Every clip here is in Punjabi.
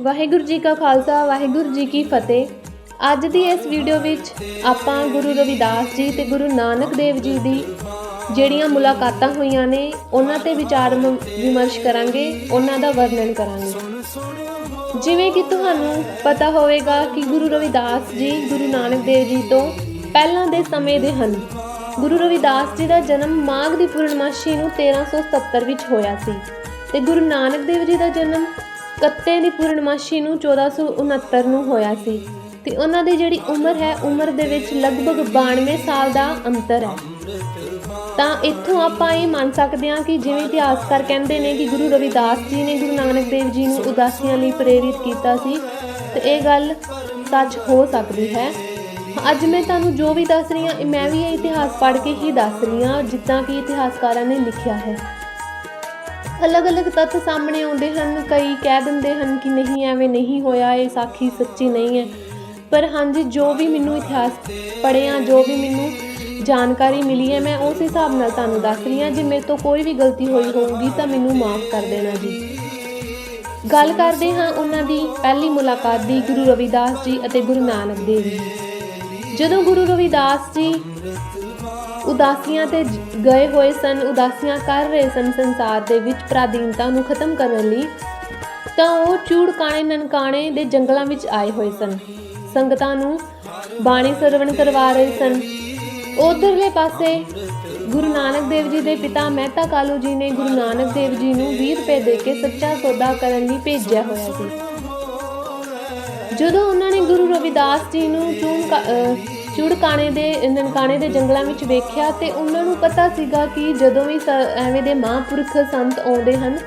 ਵਾਹਿਗੁਰੂ ਜੀ ਕਾ ਖਾਲਸਾ, ਵਾਹਿਗੁਰੂ ਜੀ ਕੀ ਫਤਿਹ। ਅੱਜ ਦੀ ਇਸ ਵੀਡੀਓ ਵਿੱਚ ਆਪਾਂ ਗੁਰੂ ਰਵਿਦਾਸ ਜੀ ਤੇ ਗੁਰੂ ਨਾਨਕ ਦੇਵ ਜੀ ਦੀ ਜਿਹੜੀਆਂ ਮੁਲਾਕਾਤਾਂ ਹੋਈਆਂ ਨੇ, ਉਹਨਾਂ ਤੇ ਵਿਚਾਰ ਵਿਮਰਸ਼ ਕਰਾਂਗੇ, ਉਹਨਾਂ ਦਾ ਵਰਣਨ ਕਰਾਂਗੇ। ਜਿਵੇਂ ਕਿ ਤੁਹਾਨੂੰ ਪਤਾ ਹੋਵੇਗਾ ਕਿ ਗੁਰੂ ਰਵਿਦਾਸ ਜੀ, ਗੁਰੂ ਨਾਨਕ ਦੇਵ ਜੀ ਤੋਂ ਪਹਿਲਾਂ ਦੇ ਸਮੇਂ ਦੇ ਹਨ। ਗੁਰੂ ਰਵਿਦਾਸ ਜੀ ਦਾ ਜਨਮ ਮਾਘ ਦੀ ਪੂਰਨਮਾਸ਼ੀ ਨੂੰ 1370 ਵਿੱਚ ਹੋਇਆ ਸੀ ਤੇ ਗੁਰੂ ਨਾਨਕ ਦੇਵ ਜੀ ਦਾ ਜਨਮ ਕੱਤੇ ਦੀ ਪੂਰਨਮਾਸ਼ੀ ਨੂੰ 1469 ਨੂੰ ਹੋਇਆ ਸੀ ਤੇ ਉਹਨਾਂ ਦੀ ਜਿਹੜੀ ਉਮਰ ਹੈ, ਉਮਰ ਦੇ ਵਿੱਚ ਲਗਭਗ 92 ਸਾਲ ਦਾ ਅੰਤਰ ਹੈ। ਤਾਂ ਇੱਥੋਂ ਆਪਾਂ ਇਹ ਮੰਨ ਸਕਦੇ ਹਾਂ ਕਿ ਜਿਵੇਂ ਇਤਿਹਾਸਕਾਰ ਕਹਿੰਦੇ ਨੇ ਕਿ ਗੁਰੂ ਰਵਿਦਾਸ ਜੀ ਨੇ ਗੁਰੂ ਨਾਨਕ ਦੇਵ ਜੀ ਨੂੰ ਉਦਾਸੀਆਂ ਲਈ ਪ੍ਰੇਰਿਤ ਕੀਤਾ ਸੀ ਤੇ ਇਹ ਗੱਲ ਸੱਚ ਹੋ ਸਕਦੀ ਹੈ। ਅੱਜ ਮੈਂ ਤੁਹਾਨੂੰ ਜੋ ਵੀ ਦੱਸ ਰਹੀ ਹਾਂ ਮੈਂ ਵੀ ਇਹ ਇਤਿਹਾਸ ਪੜ੍ਹ ਕੇ ਹੀ ਦੱਸ ਰਹੀ ਹਾਂ, ਜਿੱਦਾਂ ਕਿ ਇਤਿਹਾਸਕਾਰਾਂ ਨੇ ਲਿਖਿਆ ਹੈ। ਅਲੱਗ-ਅਲੱਗ ਤੱਥ ਸਾਹਮਣੇ ਆਉਂਦੇ ਹਨ, ਕਈ ਕਹਿ ਦਿੰਦੇ ਹਨ ਕਿ ਨਹੀਂ, ਐਵੇਂ ਨਹੀਂ ਹੋਇਆ, ਇਹ ਸਾਖੀ ਸੱਚੀ ਨਹੀਂ ਹੈ। ਪਰ ਹਾਂਜੀ, ਜੋ ਵੀ ਮੈਨੂੰ ਇਤਿਹਾਸ ਪੜ੍ਹਿਆ, ਜੋ ਵੀ ਮੈਨੂੰ ਜਾਣਕਾਰੀ ਮਿਲੀ ਹੈ, ਮੈਂ ਉਸ ਹਿਸਾਬ ਨਾਲ ਤੁਹਾਨੂੰ ਦੱਸ ਰਹੀ ਹਾਂ, ਜੇ ਮੇਰੇ ਤੋਂ ਕੋਈ ਵੀ ਗਲਤੀ ਹੋਈ ਹੋਊਗੀ, ਤਾਂ ਮੈਨੂੰ ਮਾਫ ਕਰ ਦੇਣਾ ਜੀ। ਗੱਲ ਕਰਦੇ ਹਾਂ ਉਹਨਾਂ ਦੀ ਪਹਿਲੀ ਮੁਲਾਕਾਤ ਦੀ, ਗੁਰੂ ਰਵਿਦਾਸ ਜੀ ਅਤੇ ਗੁਰੂ ਨਾਨਕ ਦੇਵ ਜੀ ਜਦੋਂ ਗੁਰੂ ਰਵਿਦਾਸ ਜੀ ਉਦਾਸੀਆਂ ਤੇ ਗਏ ਹੋਏ ਸਨ, ਉਦਾਸੀਆਂ ਕਰ ਰਹੇ ਸਨ ਸੰਸਾਰ ਦੇ ਵਿੱਚ ਪ੍ਰਾਧੀਨਤਾ ਨੂੰ ਖਤਮ ਕਰਨ ਲਈ, ਤਾਂ ਉਹ ਚੂੜਕਾਣੇ ਨਨਕਾਣੇ ਦੇ ਜੰਗਲਾਂ ਵਿੱਚ ਆਏ ਹੋਏ ਸਨ। ਸੰਗਤਾਂ ਨੂੰ ਬਾਣੀ ਸਰਵਣ ਕਰਵਾ ਰਹੇ ਸਨ। ਉਧਰਲੇ ਪਾਸੇ ਗੁਰੂ ਨਾਨਕ ਦੇਵ ਜੀ ਦੇ ਪਿਤਾ ਮਹਿਤਾ ਕਾਲੂ ਜੀ ਨੇ ਗੁਰੂ ਨਾਨਕ ਦੇਵ ਜੀ ਨੂੰ 20 ਰੁਪਏ ਦੇ ਕੇ ਸੱਚਾ ਸੌਦਾ ਕਰਨ ਲਈ ਭੇਜਿਆ ਹੋਇਆ ਸੀ। ਜਦੋਂ ਉਹਨਾਂ ਨੇ ਗੁਰੂ ਰਵਿਦਾਸ ਜੀ ਨੂੰ ਚੂਨ ਚੁੜਕਾਣੇ ਦੇ ਨਨਕਾਣੇ ਦੇ ਜੰਗਲਾਂ ਵਿੱਚ ਵੇਖਿਆ ਤੇ ਉਹਨਾਂ ਨੂੰ ਪਤਾ ਸੀਗਾ ਕਿ ਜਦੋਂ ਵੀ ਸ- ਐਵੇਂ ਦੇ ਮਹਾਂਪੁਰਖ ਸੰਤ ਆਉਂਦੇ ਹਨ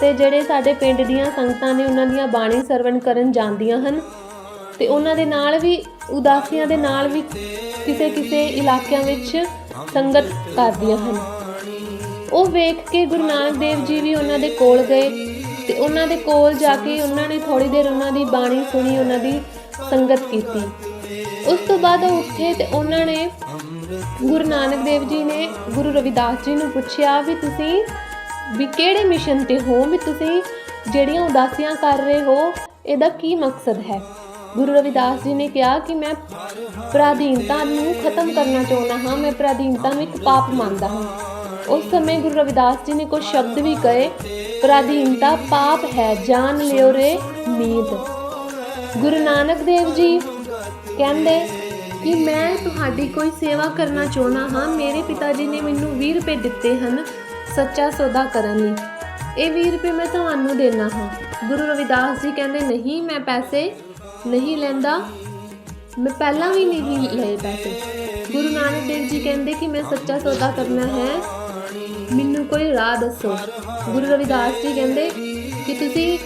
ਤੇ ਜਿਹੜੇ ਸਾਡੇ ਪਿੰਡ ਦੀਆਂ ਸੰਗਤਾਂ ਨੇ ਉਹਨਾਂ ਦੀਆਂ ਬਾਣੀ ਸਰਵਣ ਕਰਨ ਜਾਂਦੀਆਂ ਹਨ ਤੇ ਉਹਨਾਂ ਦੇ ਨਾਲ ਵੀ, ਉਦਾਸੀਆਂ ਦੇ ਨਾਲ ਵੀ ਕਿਸੇ ਕਿਸੇ ਇਲਾਕਿਆਂ ਵਿੱਚ ਸੰਗਤ ਕਰਦੀਆਂ ਹਨ। ਉਹ ਵੇਖ ਕੇ ਗੁਰੂ ਨਾਨਕ ਦੇਵ ਜੀ ਵੀ ਉਹਨਾਂ ਦੇ ਕੋਲ ਗਏ ਤੇ ਉਹਨਾਂ ਦੇ ਕੋਲ ਜਾ ਕੇ ਉਹਨਾਂ ਨੇ ਥੋੜੀ ਦੇਰ ਉਹਨਾਂ ਦੀ ਬਾਣੀ ਸੁਣੀ, ਉਹਨਾਂ ਦੀ ਸੰਗਤ ਕੀਤੀ। ਉਸ ਤੋਂ ਬਾਅਦ ਉਹ ਉੱਠੇ ਤੇ ਉਹਨਾਂ ਨੇ ਗੁਰੂ ਨਾਨਕ ਦੇਵ ਜੀ ਨੇ ਗੁਰੂ ਰਵਿਦਾਸ ਜੀ ਨੂੰ ਪੁੱਛਿਆ ਵੀ ਤੁਸੀਂ ਵੀ ਕਿਹੜੇ ਮਿਸ਼ਨ ਤੇ ਹੋ? ਵੀ ਤੁਸੀਂ ਜਿਹੜੀਆਂ ਉਦਾਸੀਆਂ ਕਰ ਰਹੇ ਹੋ, ਇਹਦਾ ਕੀ ਮਕਸਦ ਹੈ? ਗੁਰੂ ਰਵਿਦਾਸ ਜੀ ਨੇ ਕਿਹਾ ਕਿ ਮੈਂ ਪ੍ਰਾਧੀਨਤਾ ਨੂੰ ਖਤਮ ਕਰਨਾ ਚਾਹੁੰਦਾ ਹਾਂ, ਮੈਂ ਪ੍ਰਾਧੀਨਤਾ ਨੂੰ ਇੱਕ ਪਾਪ ਮੰਨਦਾ ਹਾਂ। ਉਸ ਸਮੇਂ ਗੁਰੂ ਰਵਿਦਾਸ ਜੀ ਨੇ ਕੁਝ ਸ਼ਬਦ ਵੀ ਕਹੇ, ਪ੍ਰਾਧੀਨਤਾ ਪਾਪ ਹੈ, ਜਾਨ ਲਿਓ ਰੇ ਨੀਤ ਗੁਰੂ ਨਾਨਕ ਦੇਵ ਜੀ ਕਹਿੰਦੇ ਕਿ ਮੈਂ ਤੁਹਾਡੀ ਕੋਈ ਸੇਵਾ ਕਰਨਾ ਚਾਹੁੰਦਾ ਹਾਂ। ਮੇਰੇ ਪਿਤਾ ਜੀ ਨੇ ਮੈਨੂੰ 20 ਰੁਪਏ ਦਿੱਤੇ ਹਨ ਸੱਚਾ ਸੌਦਾ ਕਰਨ ਲਈ। ਇਹ 20 ਰੁਪਏ ਮੈਂ ਤੁਹਾਨੂੰ ਦੇਣਾ ਹਾਂ। ਗੁਰੂ ਰਵਿਦਾਸ ਜੀ ਕਹਿੰਦੇ, ਨਹੀਂ, ਮੈਂ ਪੈਸੇ ਨਹੀਂ ਲੈਂਦਾ। ਮੈਂ ਪਹਿਲਾਂ ਵੀ ਨਹੀਂ ਲਏ ਪੈਸੇ। ਗੁਰੂ ਨਾਨਕ ਦੇਵ ਜੀ ਕਹਿੰਦੇ ਕਿ ਮੈਂ ਸੱਚਾ ਸੌਦਾ ਕਰਨਾ ਹੈ। ਮੈਨੂੰ ਕੋਈ ਰਾਹ ਦੱਸੋ। ਗੁਰੂ ਰਵਿਦਾਸ ਜੀ ਕਹਿੰਦੇ ਕਿ ਤੁਸੀਂ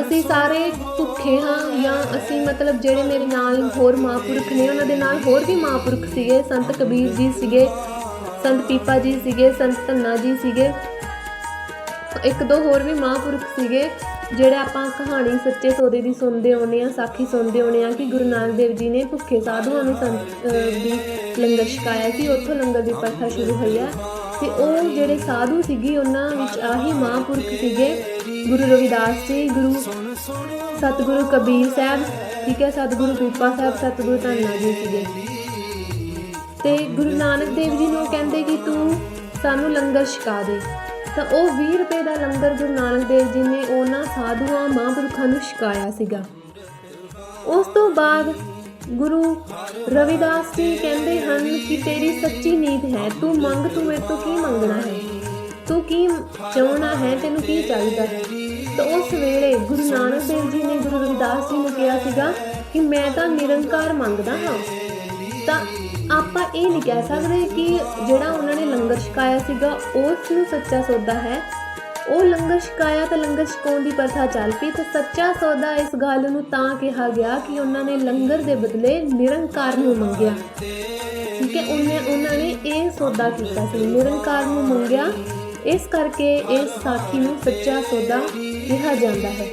ਅਸੀਂ ਸਾਰੇ ਭੁੱਖੇ ਹਾਂ ਜਾਂ ਅਸੀਂ ਮਤਲਬ ਜਿਹੜੇ ਮੇਰੇ ਨਾਲ ਹੋਰ ਮਹਾਂਪੁਰਖ ਨੇ, ਉਹਨਾਂ ਦੇ ਨਾਲ ਹੋਰ ਵੀ ਮਹਾਂਪੁਰਖ ਸੀਗੇ, ਸੰਤ ਕਬੀਰ ਜੀ ਸੀਗੇ, ਸੰਤ ਪੀਪਾ ਜੀ ਸੀਗੇ, ਸੰਤ ਧੰਨਾ ਜੀ ਸੀਗੇ। ਇੱਕ ਦੋ ਹੋਰ ਵੀ ਮਹਾਂਪੁਰਖ ਸੀਗੇ, ਜਿਹੜੇ ਆਪਾਂ ਕਹਾਣੀ ਸੱਚੇ ਸੌਦੇ ਦੀ ਸੁਣਦੇ ਆਉਂਦੇ ਆ ਸਾਖੀ ਸੁਣਦੇ ਆਉਂਦੇ ਆ ਕਿ ਗੁਰੂ ਨਾਨਕ ਦੇਵ ਜੀ ਨੇ ਭੁੱਖੇ ਸਾਧੂਆਂ ਨੂੰ ਸੰਤ ਦੀ ਲੰਗਰ ਛਕਾਇਆ ਸੀ, ਉੱਥੋਂ ਲੰਗਰ ਦੀ ਪ੍ਰਥਾ ਸ਼ੁਰੂ ਹੋਈ ਆ ਤੇ ਉਹ ਜਿਹੜੇ ਸਾਧੂ ਸੀਗੇ, ਉਹਨਾਂ ਵਿੱਚ ਆਹੀ ਮਹਾਂਪੁਰਖ ਸੀਗੇ, ਗੁਰੂ ਰਵਿਦਾਸ ਜੀ, ਗੁਰੂ ਸਤਿਗੁਰੂ ਕਬੀਰ ਸਾਹਿਬ, ਠੀਕ ਹੈ, ਸਤਿਗੁਰੂ ਪੀਪਾ ਸਾਹਿਬ, ਸਤਿਗੁਰੂ ਧੰਨਾ ਜੀ ਸੀਗੇ। ਤੇ ਗੁਰੂ ਨਾਨਕ ਦੇਵ ਜੀ ਨੂੰ ਕਹਿੰਦੇ ਕਿ ਤੂੰ ਸਾਨੂੰ ਲੰਗਰ ਛਕਾ ਦੇ। ਤਾਂ ਉਹ 20 ਰੁਪਏ ਦਾ ਲੰਗਰ ਗੁਰੂ ਨਾਨਕ ਦੇਵ ਜੀ ਨੇ ਉਹਨਾਂ ਸਾਧੂਆਂ, ਮਹਾਂਪੁਰਖਾਂ ਨੂੰ ਛਕਾਇਆ ਸੀਗਾ। ਉਸ ਤੋਂ ਬਾਅਦ ਗੁਰੂ ਰਵਿਦਾਸ ਜੀ ਕਹਿੰਦੇ ਹਨ ਕਿ ਤੇਰੀ ਸੱਚੀ ਨੀਤ ਹੈ, ਤੂੰ ਮੰਗ, ਤੂੰ ਮੇਰੇ ਤੋਂ ਕੀ ਮੰਗਣਾ ਹੈ? ਤੂੰ ਕੀ ਚਾਹਣਾ ਹੈ, ਤੈਨੂੰ ਕੀ ਚਾਹੀਦਾ ਹੈ? ਤਾਂ ਉਸ ਵੇਲੇ ਗੁਰੂ ਨਾਨਕ ਦੇਵ ਜੀ ਨੇ ਗੁਰੂ ਰਵਿਦਾਸ ਜੀ ਨੂੰ ਕਿਹਾ ਸੀਗਾ ਕਿ ਮੈਂ ਤਾਂ ਨਿਰੰਕਾਰ ਮੰਗਦਾ ਹਾਂ। ਤਾਂ ਆਪਾਂ ਇਹ ਨਹੀਂ ਕਹਿ ਸਕਦੇ ਕਿ ਜਿਹੜਾ ਉਹਨਾਂ ਨੇ ਲੰਗਰ ਛਕਾਇਆ ਸੀਗਾ ਉਸ ਨੂੰ ਸੱਚਾ ਸੌਦਾ ਹੈ? ਉਹ ਲੰਗਰ ਛਕਾਇਆ ਤੇ ਲੰਗਰ ਛਕਾਉਣ ਦੀ ਪ੍ਰਥਾ ਚੱਲ ਪਈ ਤੇ ਸੱਚਾ ਸੌਦਾ ਇਸ ਗੱਲ ਨੂੰ ਤਾਂ ਕਿਹਾ ਗਿਆ ਕਿ ਉਹਨਾਂ ਨੇ ਲੰਗਰ ਦੇ ਬਦਲੇ ਨਿਰੰਕਾਰ ਨੂੰ ਮੰਗਿਆ। ਠੀਕ ਹੈ, ਉਹਨੇ ਉਹਨਾਂ ਨੇ ਇਹ ਸੌਦਾ ਕੀਤਾ ਸੀ। ਨਿਰੰਕਾਰ ਨੂੰ ਮੰਗਿਆ। ਇਸ ਕਰਕੇ ਇਸ ਸਾਖੀ ਨੂੰ ਸੱਚਾ ਸੌਦਾ ਕਿਹਾ ਜਾਂਦਾ ਹੈ।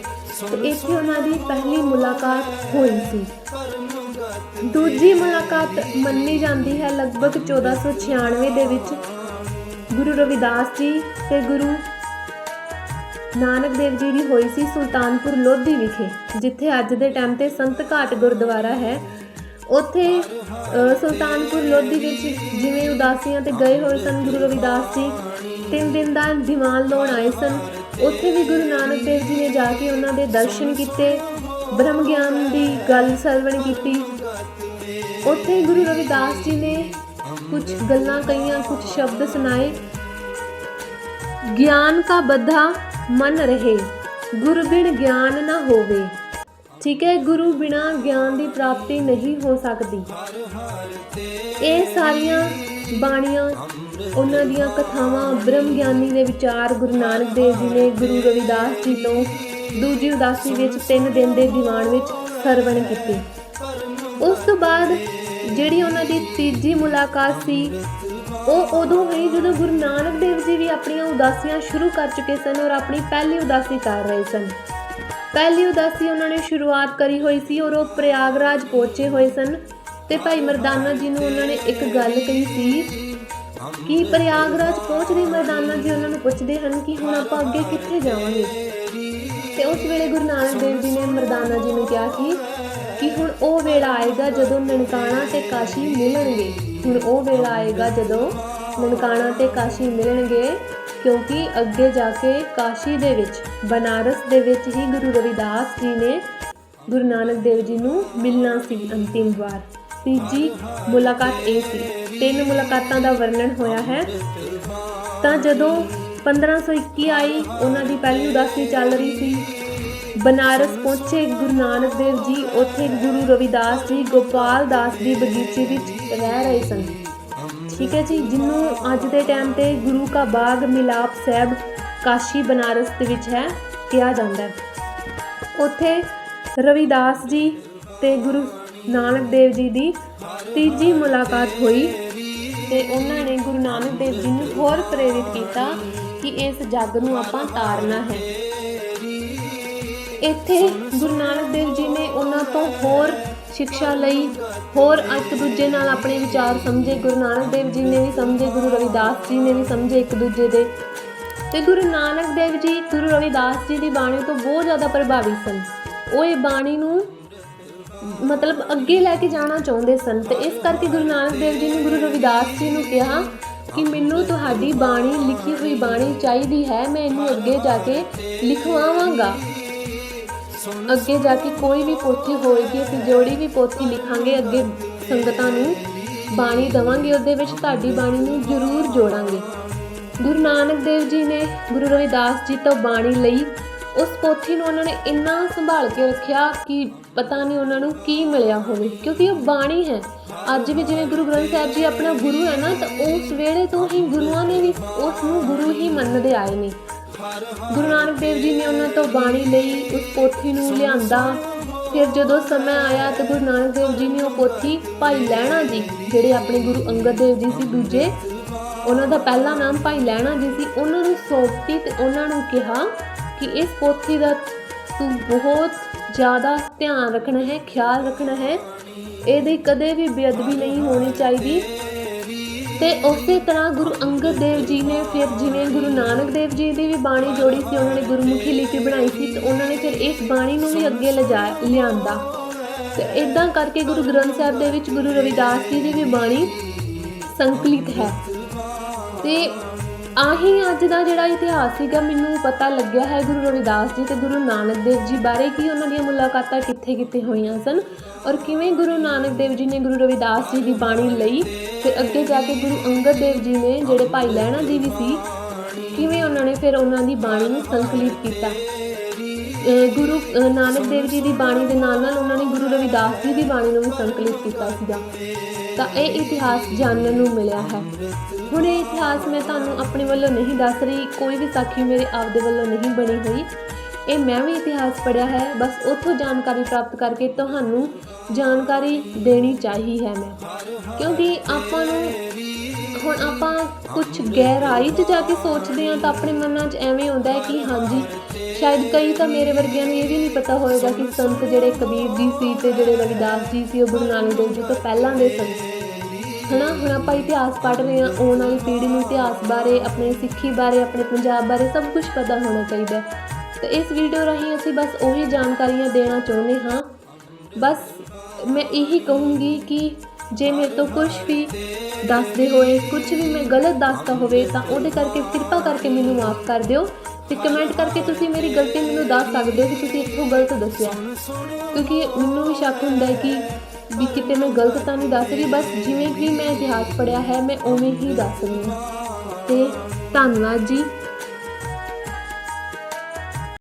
ਤੇ ਇੱਥੇ ਉਹਨਾਂ ਦੀ ਪਹਿਲੀ ਮੁਲਾਕਾਤ ਹੋਈ ਸੀ। ਦੂਜੀ ਮੁਲਾਕਾਤ ਮੰਨੀ ਜਾਂਦੀ ਹੈ ਲਗਭਗ 1496 ਦੇ ਵਿੱਚ। ਗੁਰੂ ਰਵਿਦਾਸ ਜੀ ਤੇ ਗੁਰੂ ਨਾਨਕ ਦੇਵ ਜੀ ਦੀ ਹੋਈ ਸੀ ਸੁਲਤਾਨਪੁਰ ਲੋਧੀ ਵਿਖੇ, ਜਿੱਥੇ ਅੱਜ ਦੇ ਟਾਈਮ ਤੇ ਸੰਤ ਘਾਟ ਗੁਰਦੁਆਰਾ ਹੈ। ਉੱਥੇ ਸੁਲਤਾਨਪੁਰ ਲੋਧੀ ਵਿੱਚ ਜਿਵੇਂ ਉਦਾਸੀਆਂ ਤੇ ਗਏ ਹੋਏ ਸਨ, ਗੁਰੂ ਰਵਿਦਾਸ ਜੀ, ਤਿੰਨ ਦਿਨ ਦਾ ਦੀਵਾਨ ਲਾਉਣ ਆਏ ਸਨ। ਉੱਥੇ ਵੀ ਗੁਰੂ ਨਾਨਕ ਦੇਵ ਜੀ ਨੇ ਜਾ ਕੇ ਉਹਨਾਂ ਦੇ ਦਰਸ਼ਨ ਕੀਤੇ, ਬ੍ਰਹਮ ਗਿਆਨ ਦੀ ਗੱਲ ਸਰਵਣ ਕੀਤੀ। ਉੱਥੇ ਗੁਰੂ ਰਵਿਦਾਸ ਜੀ ਨੇ ਕੁਝ ਗੱਲਾਂ ਕਹੀਆਂ, ਕੁਝ ਸ਼ਬਦ ਸੁਣਾਏ। ਗਿਆਨ ਕਾ ਬੱਧਾ ਮਨ ਰਹੇ। ਗੁਰ ਬਿਨ ਗਿਆਨ ਨਾ ਹੋਵੇ। ਠੀਕ ਹੈ, ਗੁਰੂ ਬਿਨਾ ਗਿਆਨ ਦੀ ਪ੍ਰਾਪਤੀ ਨਹੀਂ ਹੋ ਸਕਦੀ। ਇਹ ਸਾਰੀਆਂ ਬਾਣੀਆਂ, ਉਹਨਾਂ ਦੀਆਂ ਕਥਾਵਾਂ ਬ੍ਰਹਮ ਗਿਆਨੀ ਦੇ ਵਿਚਾਰ ਗੁਰੂ ਨਾਨਕ ਦੇਵ ਜੀ ਨੇ ਗੁਰੂ ਰਵਿਦਾਸ ਜੀ ਤੋਂ ਦੂਜੀ ਉਦਾਸੀ ਵਿੱਚ ਤਿੰਨ ਦਿਨ ਦੇ ਦੀਵਾਨ ਵਿੱਚ ਸਰਵਣ ਕੀਤੀ। ਉਸ ਤੋਂ ਬਾਅਦ ਜਿਹੜੀ ਉਹਨਾਂ ਦੀ ਤੀਜੀ ਮੁਲਾਕਾਤ ਸੀ, ਉਹ ਉਦੋਂ ਹੋਈ ਜਦੋਂ ਗੁਰੂ ਨਾਨਕ ਦੇਵ ਜੀ ਵੀ ਆਪਣੀਆਂ ਉਦਾਸੀਆਂ ਸ਼ੁਰੂ ਕਰ ਚੁੱਕੇ ਸਨ ਔਰ ਆਪਣੀ ਪਹਿਲੀ ਉਦਾਸੀ ਕਰ ਰਹੇ ਸਨ। ਪਹਿਲੀ ਉਦਾਸੀ ਉਹਨਾਂ ਨੇ ਸ਼ੁਰੂਆਤ ਕਰੀ ਹੋਈ ਸੀ ਔਰ ਉਹ ਪ੍ਰਯਾਗਰਾਜ ਪਹੁੰਚੇ ਹੋਏ ਸਨ ਤੇ ਭਾਈ ਮਰਦਾਨਾ ਜੀ ਨੂੰ ਉਹਨਾਂ ਨੇ ਇੱਕ ਗੱਲ ਕਹੀ ਸੀ ਕਿ ਪ੍ਰਯਾਗਰਾਜ ਪਹੁੰਚਦੇ ਮਰਦਾਨਾ ਜੀ ਉਹਨਾਂ ਨੂੰ ਪੁੱਛਦੇ ਹਨ ਕਿ ਹੁਣ ਆਪਾਂ ਅੱਗੇ ਕਿੱਥੇ ਜਾਵਾਂਗੇ? ਤੇ ਉਸ ਵੇਲੇ ਗੁਰੂ ਨਾਨਕ ਦੇਵ ਜੀ ਨੇ ਮਰਦਾਨਾ ਜੀ ਨੂੰ ਕਿਹਾ ਸੀ ਕਿ ਹੁਣ ਉਹ ਵੇਲਾ ਆਏਗਾ ਜਦੋਂ ਨਨਕਾਣਾ ਤੇ ਕਾਸ਼ੀ ਮਿਲਣਗੇ। ਹੁਣ ਉਹ ਵੇਲਾ ਆਏਗਾ ਜਦੋਂ ਨਨਕਾਣਾ ਤੇ ਕਾਸ਼ੀ ਮਿਲਣਗੇ, ਕਿਉਂਕਿ ਅੱਗੇ ਜਾ ਕੇ ਕਾਸ਼ੀ ਦੇ ਵਿੱਚ, ਬਨਾਰਸ ਦੇ ਵਿੱਚ ਹੀ ਗੁਰੂ ਰਵਿਦਾਸ ਜੀ ਨੇ ਗੁਰੂ ਨਾਨਕ ਦੇਵ ਜੀ ਨੂੰ ਮਿਲਣਾ ਸੀ ਅੰਤਿਮ ਵਾਰ। ਤੀਜੀ ਮੁਲਾਕਾਤ ਇਹ ਸੀ। ਤਿੰਨ ਮੁਲਾਕਾਤਾਂ ਦਾ ਵਰਣਨ ਹੋਇਆ ਹੈ। ਤਾਂ ਜਦੋਂ 1521 ਆਈ, ਉਹਨਾਂ ਦੀ ਪਹਿਲੀ ਉਦਾਸੀ ਚੱਲ ਰਹੀ ਸੀ। ਬਨਾਰਸ ਪਹੁੰਚੇ ਗੁਰੂ ਨਾਨਕ ਦੇਵ ਜੀ, ਉੱਥੇ ਗੁਰੂ ਰਵਿਦਾਸ ਜੀ, ਗੋਪਾਲ ਦਾਸ ਦੀ ਬਗੀਚੇ ਵਿੱਚ ਰਹਿ ਰਹੇ ਸਨ। ਠੀਕ ਹੈ ਜੀ ਜਿਹਨੂੰ ਅੱਜ ਦੇ ਟਾਈਮ ਤੇ ਗੁਰੂ ਕਾ ਬਾਗ ਮਿਲਾਪ ਸਾਹਿਬ ਕਾਸ਼ੀ ਬਨਾਰਸ ਦੇ ਵਿੱਚ ਹੈ, ਕਿਹਾ ਜਾਂਦਾ ਹੈ। ਉੱਥੇ ਰਵਿਦਾਸ ਜੀ ਤੇ ਗੁਰੂ ਨਾਨਕ ਦੇਵ ਜੀ ਦੀ ਤੀਜੀ ਮੁਲਾਕਾਤ ਹੋਈ ਤੇ ਉਹਨਾਂ ਨੇ ਗੁਰੂ ਨਾਨਕ ਦੇਵ ਜੀ ਨੂੰ ਹੋਰ ਪ੍ਰੇਰਿਤ ਕੀਤਾ ਕਿ ਇਸ ਜੱਗ ਨੂੰ ਆਪਾਂ ਤਾਰਨਾ ਹੈ। ਇੱਥੇ ਗੁਰੂ ਨਾਨਕ ਦੇਵ ਜੀ ਨੇ ਉਹਨਾਂ ਤੋਂ ਹੋਰ ਸਿੱਖਿਆ ਲਈ ਹੋਰ ਇੱਕ ਦੂਜੇ ਨਾਲ ਆਪਣੇ ਵਿਚਾਰ ਸਮਝੇ। ਗੁਰੂ ਨਾਨਕ ਦੇਵ ਜੀ ਨੇ ਵੀ ਸਮਝੇ, ਗੁਰੂ ਰਵਿਦਾਸ ਜੀ ਨੇ ਵੀ ਸਮਝੇ ਇੱਕ ਦੂਜੇ ਦੇ। ਤੇ ਗੁਰੂ ਨਾਨਕ ਦੇਵ ਜੀ, ਗੁਰੂ ਰਵਿਦਾਸ ਜੀ ਦੀ ਬਾਣੀ ਤੋਂ ਬਹੁਤ ਜ਼ਿਆਦਾ ਪ੍ਰਭਾਵਿਤ ਸਨ। ਉਹ ਇਹ ਬਾਣੀ ਨੂੰ ਮਤਲਬ ਅੱਗੇ ਲੈ ਕੇ ਜਾਣਾ ਚਾਹੁੰਦੇ ਸਨ। ਤੇ ਇਸ ਕਰਕੇ ਗੁਰੂ ਨਾਨਕ ਦੇਵ ਜੀ ਨੇ ਗੁਰੂ ਰਵਿਦਾਸ ਜੀ ਨੂੰ ਕਿਹਾ ਕਿ ਮੈਨੂੰ ਤੁਹਾਡੀ ਬਾਣੀ, ਲਿਖੀ ਹੋਈ ਬਾਣੀ ਚਾਹੀਦੀ ਹੈ। ਮੈਂ ਇਹਨੂੰ ਅੱਗੇ ਜਾ ਕੇ ਲਿਖਵਾਵਾਂਗਾ। ਅੱਗੇ ਜਾ ਕੇ ਕੋਈ ਵੀ ਪੋਥੀ ਹੋਏਗੀ, ਅਸੀਂ ਜਿਹੜੀ ਵੀ ਪੋਥੀ ਲਿਖਾਂਗੇ, ਅੱਗੇ ਸੰਗਤਾਂ ਨੂੰ ਬਾਣੀ ਦਵਾਂਗੇ, ਉਹਦੇ ਵਿੱਚ ਤੁਹਾਡੀ ਬਾਣੀ ਨੂੰ ਜ਼ਰੂਰ ਜੋੜਾਂਗੇ। ਗੁਰੂ ਨਾਨਕ ਦੇਵ ਜੀ ਨੇ ਗੁਰੂ ਰਵਿਦਾਸ ਜੀ ਤੋਂ ਬਾਣੀ ਲਈ, ਉਸ ਪੋਥੀ ਨੂੰ ਉਹਨਾਂ ਨੇ ਇੰਨਾ ਸੰਭਾਲ ਕੇ ਰੱਖਿਆ ਕਿ ਪਤਾ ਨਹੀਂ ਉਹਨਾਂ ਨੂੰ ਕੀ ਮਿਲਿਆ ਹੋਵੇ, ਕਿਉਂਕਿ ਉਹ ਬਾਣੀ ਹੈ। ਅੱਜ ਵੀ ਜਿਵੇਂ ਗੁਰੂ ਗ੍ਰੰਥ ਸਾਹਿਬ ਜੀ ਆਪਣਾ ਗੁਰੂ ਹੈ ਨਾ, ਤਾਂ ਉਸ ਵੇਲੇ ਤੋਂ ਹੀ ਗੁਰੂਆਂ ਨੇ ਵੀ ਉਸ ਨੂੰ ਗੁਰੂ ਹੀ ਮੰਨਦੇ ਆਏ ਨੇ। ਗੁਰੂ ਨਾਨਕ ਦੇਵ ਜੀ ਨੇ ਉਹਨਾਂ ਤੋਂ ਬਾਣੀ ਲਈ ਉਸ ਪੋਥੀ ਨੂੰ ਲਿਆਂਦਾ। ਫਿਰ ਜਦੋਂ ਸਮਾਂ ਆਇਆ ਤਾਂ ਗੁਰੂ ਨਾਨਕ ਦੇਵ ਜੀ ਨੇ ਉਹ ਪੋਥੀ ਭਾਈ ਲਹਿਣਾ ਜੀ, ਜਿਹੜੇ ਆਪਣੇ ਗੁਰੂ ਅੰਗਦ ਦੇਵ ਜੀ ਸੀ ਦੂਜੇ, ਉਹਨਾਂ ਦਾ ਪਹਿਲਾ ਨਾਮ ਭਾਈ ਲਹਿਣਾ ਜੀ ਸੀ, ਉਹਨਾਂ ਨੂੰ ਸੌਂਪੀ ਤੇ ਉਹਨਾਂ ਨੂੰ ਕਿਹਾ ਕਿ ਇਸ ਪੋਥੀ ਦਾ ਤੂੰ ਬਹੁਤ ਜ਼ਿਆਦਾ ਧਿਆਨ ਰੱਖਣਾ ਹੈ, ਖਿਆਲ ਰੱਖਣਾ ਹੈ। ਇਹਦੀ ਕਦੇ ਵੀ ਬੇਅਦਬੀ ਨਹੀਂ ਹੋਣੀ ਚਾਹੀਦੀ। ਤੇ ਉਸੇ ਤਰ੍ਹਾਂ ਗੁਰੂ ਅੰਗਦ ਦੇਵ ਜੀ ਨੇ ਫਿਰ ਜਿਵੇਂ ਗੁਰੂ ਨਾਨਕ ਦੇਵ ਜੀ ਦੀ ਵੀ ਬਾਣੀ ਜੋੜੀ ਸੀ, ਉਹਨਾਂ ਨੇ ਗੁਰਮੁਖੀ ਲਿਖੀ ਬਣਾਈ ਸੀ ਤੇ ਉਹਨਾਂ ਨੇ ਫਿਰ ਇਸ ਬਾਣੀ ਨੂੰ ਵੀ ਅੱਗੇ ਲਿਜਾ ਲਿਆਂਦਾ। ਤੇ ਇਦਾਂ ਕਰਕੇ ਗੁਰੂ ਗ੍ਰੰਥ ਸਾਹਿਬ ਦੇ ਵਿੱਚ ਗੁਰੂ ਰਵਿਦਾਸ ਜੀ ਦੀ ਵੀ ਬਾਣੀ ਸੰਕਲਿਤ ਹੈ। ਤੇ ਆਹੀ ਅੱਜ ਦਾ ਜਿਹੜਾ ਇਤਿਹਾਸ ਸੀਗਾ, ਮੈਨੂੰ ਪਤਾ ਲੱਗਿਆ ਹੈ ਗੁਰੂ ਰਵਿਦਾਸ ਜੀ ਤੇ ਗੁਰੂ ਨਾਨਕ ਦੇਵ ਜੀ ਬਾਰੇ ਕਿ ਉਹਨਾਂ ਦੀਆਂ ਮੁਲਾਕਾਤਾਂ ਕਿੱਥੇ-ਕਿੱਥੇ ਹੋਈਆਂ ਸਨ ਔਰ ਕਿਵੇਂ ਗੁਰੂ ਨਾਨਕ ਦੇਵ ਜੀ ਨੇ ਗੁਰੂ ਰਵਿਦਾਸ ਜੀ ਦੀ ਬਾਣੀ ਲਈ ਫਿਰ ਅੱਗੇ ਜਾ ਕੇ ਗੁਰੂ ਅੰਗਦ ਦੇਵ ਜੀ ਨੇ ਜਿਹੜੇ ਭਾਈ ਲਹਿਣਾ ਜੀ ਵੀ ਸੀ, ਕਿਵੇਂ ਉਹਨਾਂ ਨੇ ਫਿਰ ਉਹਨਾਂ ਦੀ ਬਾਣੀ ਨੂੰ ਸੰਕਲਿਤ ਕੀਤਾ। ਗੁਰੂ ਨਾਨਕ ਦੇਵ ਜੀ ਦੀ ਬਾਣੀ ਦੇ ਨਾਲ ਨਾਲ ਉਹਨਾਂ ਨੇ ਗੁਰੂ ਰਵਿਦਾਸ ਜੀ ਦੀ ਬਾਣੀ ਨੂੰ ਵੀ ਸੰਕਲਿਤ ਕੀਤਾ ਸੀਗਾ। ਤਾਂ ਇਹ ਇਤਿਹਾਸ ਜਾਣਨ ਨੂੰ ਮਿਲਿਆ ਹੈ। ਹੁਣ ਇਹ ਇਤਿਹਾਸ ਮੈਂ ਤੁਹਾਨੂੰ ਆਪਣੇ ਵੱਲੋਂ ਨਹੀਂ ਦੱਸ ਰਹੀ, ਕੋਈ ਵੀ ਸਾਖੀ ਮੇਰੇ ਆਪਦੇ ਵੱਲੋਂ ਨਹੀਂ ਬਣੀ ਹੋਈ। ਇਹ ਮੈਂ ਵੀ ਇਤਿਹਾਸ ਪੜਿਆ ਹੈ, ਬਸ ਉੱਥੋਂ ਜਾਣਕਾਰੀ ਪ੍ਰਾਪਤ ਕਰਕੇ ਤੁਹਾਨੂੰ ਜਾਣਕਾਰੀ ਦੇਣੀ ਚਾਹੀ ਹੈ ਮੈਂ। ਕਿਉਂਕਿ ਆਪਾਂ ਨੂੰ ਹੁਣ ਆਪਾਂ ਕੁਝ ਗਹਿਰਾਈ 'ਚ ਜਾ ਕੇ ਸੋਚਦੇ ਹਾਂ ਤਾਂ ਆਪਣੇ ਮਨਾਂ 'ਚ ਐਵੇਂ ਹੁੰਦਾ ਹੈ ਕਿ ਹਾਂਜੀ ਸ਼ਾਇਦ ਕਈ ਤਾਂ ਮੇਰੇ ਵਰਗਿਆਂ ਨੂੰ ਇਹ ਵੀ ਨਹੀਂ ਪਤਾ ਹੋਏਗਾ ਕਿ ਸੰਤ ਜਿਹੜੇ ਕਬੀਰ ਜੀ ਸੀ ਤੇ ਜਿਹੜੇ ਰਵਿਦਾਸ ਜੀ ਸੀ, ਉਹ ਗੁਰੂ ਨਾਨਕ ਦੇਵ ਜੀ ਤੋਂ ਪਹਿਲਾਂ ਦੇ ਸਨ ਹਨਾ? ਹੁਣ ਆਪਾਂ ਇਤਿਹਾਸ ਪੜ੍ਹ ਰਹੇ ਹਾਂ, ਆਉਣ ਵਾਲੀ ਪੀੜ੍ਹੀ ਨੂੰ ਇਤਿਹਾਸ ਬਾਰੇ, ਆਪਣੇ ਸਿੱਖੀ ਬਾਰੇ, ਆਪਣੇ ਪੰਜਾਬ ਬਾਰੇ ਸਭ ਕੁਝ ਪਤਾ ਹੋਣਾ ਚਾਹੀਦਾ ਹੈ। ਤੇ ਇਸ ਵੀਡੀਓ ਰਾਹੀਂ ਅਸੀਂ ਬਸ ਉਹੀ ਜਾਣਕਾਰੀਆਂ ਦੇਣਾ ਚਾਹੁੰਦੇ ਹਾਂ। ਬਸ ਮੈਂ ਇਹੀ ਕਹੂੰਗੀ ਕਿ ਜੇ ਮੇਰੇ ਤੋਂ ਕੁਝ ਵੀ ਦੱਸਦੇ ਹੋਏ ਕੁਝ ਵੀ ਮੈਂ ਗਲਤ ਦੱਸਦਾ ਹੋਵੇ, ਤਾਂ ਉਹਦੇ ਕਰਕੇ ਕਿਰਪਾ ਕਰਕੇ ਮੈਨੂੰ ਮਾਫ ਕਰ ਦਿਓ। ਤੇ ਕਮੈਂਟ ਕਰਕੇ ਤੁਸੀਂ ਮੇਰੀ ਗਲਤੀ ਮੈਨੂੰ ਦੱਸ ਸਕਦੇ ਹੋ ਕਿ ਤੁਸੀਂ ਇੱਥੋਂ ਗਲਤ ਦੱਸਿਆ। ਕਿਉਂਕਿ ਮੈਨੂੰ ਵੀ ਸ਼ੱਕ ਹੁੰਦਾ ਹੈ ਕਿ ਵੀ ਕਿਤੇ ਮੈਂ ਗਲਤ ਤਾਂ ਨਹੀਂ ਦੱਸ ਰਹੀ, ਬਸ ਜਿਵੇਂ ਕਿ ਮੈਂ ਇਤਿਹਾਸ ਪੜਿਆ ਹੈ, ਮੈਂ ਉਵੇਂ ਹੀ ਦੱਸ ਰਹੀ ਹਾਂ। ਤੇ ਧੰਨਵਾਦ ਜੀ।